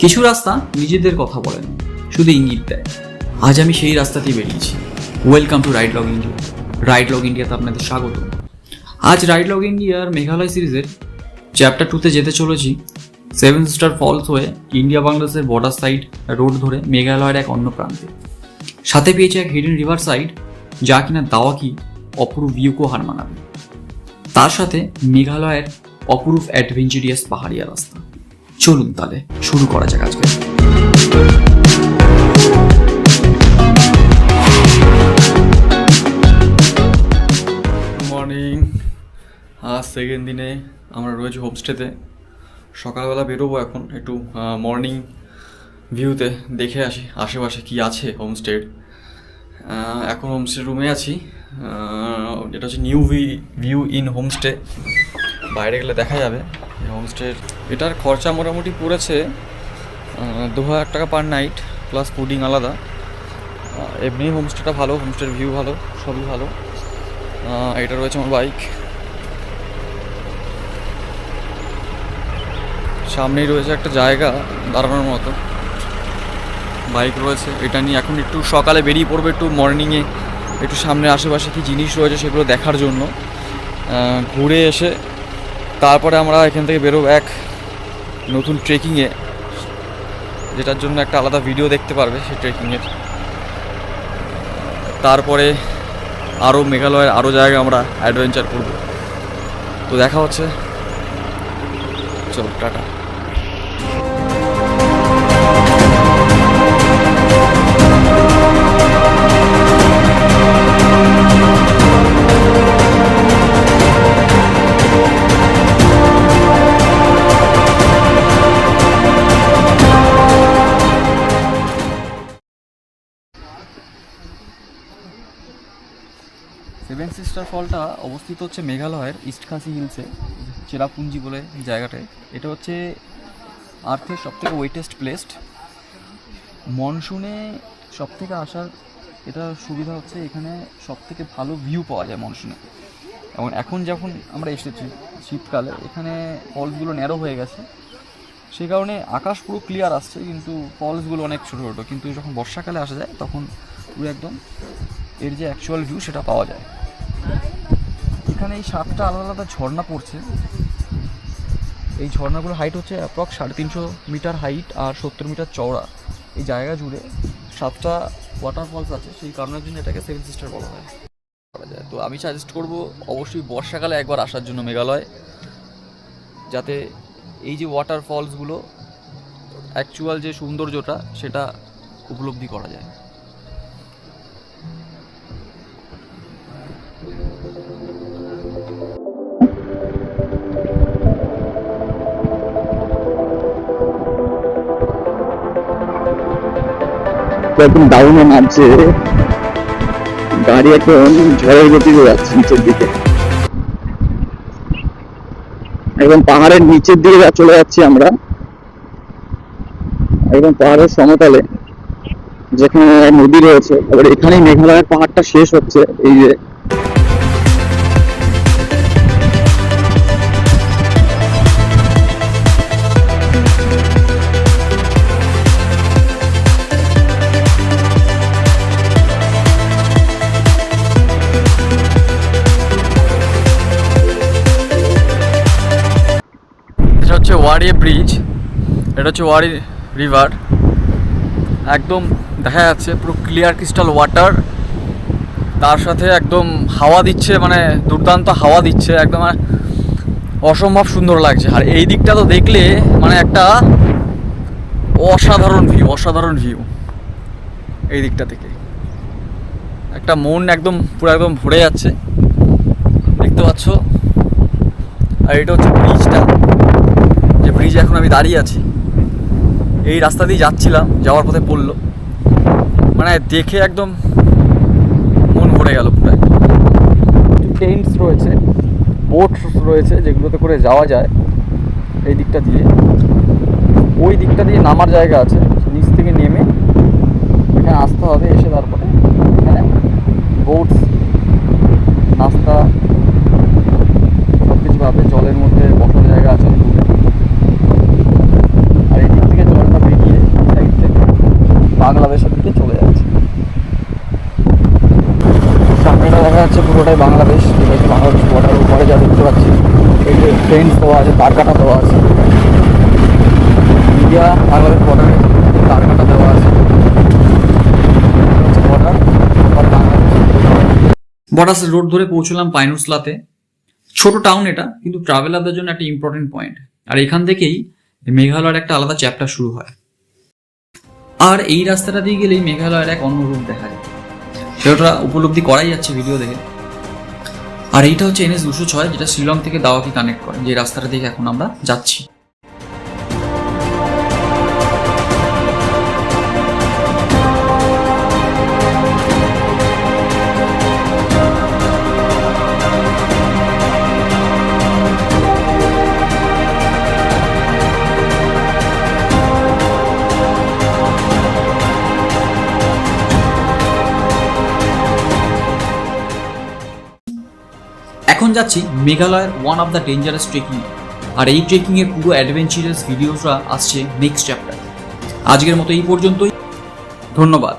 কিছু রাস্তা নিজেদের কথা বলে না শুধু ইঙ্গিত দেয়। আজ আমি সেই রাস্তাতেই বেরিয়েছি। Welcome to ride log India ride log ইন্ডিয়াতে আপনাদের স্বাগত। আজ রাইড লগ ইন্ডিয়ার মেঘালয় সিরিজের চ্যাপ্টার টুতে যেতে চলেছি। সেভেন স্টার ফলস হয়ে ইন্ডিয়া বাংলাদেশের বর্ডার সাইড রোড ধরে মেঘালয়ের এক অন্য প্রান্তে। সাথে পেয়েছে এক হিডেন রিভার সাইড যা কিনা দাওয়াকি অপরূপ ভিউকেও হার মানাবে। তার সাথে মেঘালয়ের অপরূপ অ্যাডভেঞ্চারিয়াস পাহাড়িয়া রাস্তা। চলুন তাহলে। শুরু করা যাক আজকে। মর্নিং আজ সেকেন্ড দিনে আমরা রয়েছি হোমস্টেতে সকালবেলা বেরোবো এখন একটু মর্নিং ভিউতে দেখে আসি আশেপাশে কি আছে হোমস্টের এখন হোমস্টে রুমে আছি। এটা হচ্ছে নিউ ভিউ ইন হোমস্টে বাইরে গেলে দেখা যাবে। হোমস্টের এটার খরচা মোটামুটি পড়েছে দু হাজার টাকা পার নাইট প্লাস ফুডিং আলাদা। এমনি হোমস্টেটা ভালো হোমস্টের ভিউ ভালো, সবই ভালো। এটা রয়েছে আমার বাইক সামনেই রয়েছে একটা জায়গা দাঁড়ানোর মতো। বাইক রয়েছে, এটা নিয়ে এখন একটু সকালে বেরিয়ে পড়বে, একটু মর্নিংয়ে একটু সামনে আশেপাশে কী জিনিস রয়েছে সেগুলো দেখার জন্য। ঘুরে এসে তারপরে আমরা এখান থেকে বেরোবো এক নতুন ট্রেকিংয়ে যেটার জন্য একটা আলাদা ভিডিও দেখতে পারবে সেই ট্রেকিংয়ের তারপরে আরও মেঘালয়ের আরও জায়গায় আমরা অ্যাডভেঞ্চার করব। তো দেখা হচ্ছে। চলো, টাটা। সেভেন ফলটা অবস্থিত হচ্ছে মেঘালয়ের ইস্টখাসি হিলসে চেরাপুঞ্জি বলে জায়গাটায় এটা হচ্ছে আর্থের সবথেকে ওয়েটেস্ট প্লেসড মনসুনে সবথেকে আসার এটা সুবিধা হচ্ছে এখানে সবথেকে ভালো ভিউ পাওয়া যায় মনসুনে। এবং এখন যখন আমরা এসেছি শীতকালে, এখানে ফলসগুলো ন্যারো হয়ে গেছে। সেই কারণে আকাশ পুরো ক্লিয়ার আসছে, কিন্তু ফলসগুলো অনেক ছোটো ছোটো। কিন্তু যখন বর্ষাকালে আসা যায়, তখন পুরো একদম এর যে অ্যাকচুয়াল ভিউ সেটা পাওয়া যায়। এখানে এই সাতটা আলাদা আলাদা ঝর্ণা পড়ছে। এই ঝর্ণাগুলোর হাইট হচ্ছে অ্যাপ্রক্স সাড়ে তিনশো মিটার হাইট আর সত্তর মিটার চওড়া। এই জায়গা জুড়ে সাতটা ওয়াটারফলস আছে, সেই কারণের জন্য এটাকে সেভেন সিস্টার বলা হয়। তো আমি সাজেস্ট করব, অবশ্যই বর্ষাকালে একবার আসার জন্য মেঘালয়, যাতে এই যে ওয়াটারফলসগুলো অ্যাকচুয়াল যে সৌন্দর্যটা, সেটা উপলব্ধি করা যায়। একদম ডাউনে নামছে। গাড়ি এখন ঝড়ের গতিতে যাচ্ছে নিচের দিকে। একদম পাহাড়ের নিচের দিকে চলে যাচ্ছি আমরা। একদম পাহাড়ের সমতলে, যেখানে নদী রয়েছে। এবার এখানেই মেঘালয়ের পাহাড়টা শেষ হচ্ছে, এই যে ওয়ারিয়ে ব্রিজ এটা হচ্ছে ওয়ারি রিভার একদম দেখা যাচ্ছে পুরো ক্লিয়ার ক্রিস্টাল ওয়াটার তার সাথে একদম হাওয়া দিচ্ছে মানে দুর্দান্ত হাওয়া দিচ্ছে, একদম অসম্ভব সুন্দর লাগছে। আর এই দিকটা তো দেখলে মানে একটা অসাধারণ ভিউ অসাধারণ ভিউ এই দিকটা থেকে। একটা মন একদম পুরো একদম ভরে যাচ্ছে, দেখতে পাচ্ছ? আর এটা হচ্ছে ব্রিজটা যে ব্রিজে এখন আমি দাঁড়িয়ে আছি। এই রাস্তা দিয়ে যাচ্ছিলাম, যাওয়ার পথে পড়ল। মানে দেখে একদম মন ভরে গেল পুরো টেন্টস রয়েছে বোট রয়েছে যেগুলোতে করে যাওয়া যায় এই দিকটা দিয়ে। ওই দিকটা দিয়ে নামার জায়গা আছে। বাংলাদেশের দিকে চলে যাচ্ছে। সামনেটা দেখা যাচ্ছে পুরোটাই বাংলাদেশ যেটা বাংলাদেশ বর্ডার উপরে যা দেখতে পাচ্ছি। ট্রেন দেওয়া আছে তার কাটা দেওয়া আছে। ইন্ডিয়া, বাংলাদেশ বর্ডারে তার কাটা দেওয়া আছে। বর্ডার্স রোড ধরে পৌঁছলাম পাইনুসলাতে ছোট টাউন এটা, কিন্তু ট্রাভেলারদের জন্য একটা ইম্পর্টেন্ট পয়েন্ট আর এখান থেকেই মেঘালয়ের একটা আলাদা চ্যাপ্টার শুরু হয়। আর এই রাস্তাটা দিয়ে গেলেই মেঘালয়ের এক অন্য রূপ দেখা যায়। সেটা উপলব্ধি করাই যাচ্ছে ভিডিও দেখে। আর এইটা হচ্ছে এনএস দুশো ছয়, যেটা শিলং থেকে দাওয়াকে কানেক্ট করে, যে রাস্তাটা দিকে এখন আমরা যাচ্ছি। এখন যাচ্ছি মেঘালয়ের one of the dangerous trekking আর এই ট্রেকিং এর পুরো অ্যাডভেঞ্চারাস ভিডিওসরা আসছে নেক্সট চ্যাপ্টার আজকের মতো এই পর্যন্তই। ধন্যবাদ।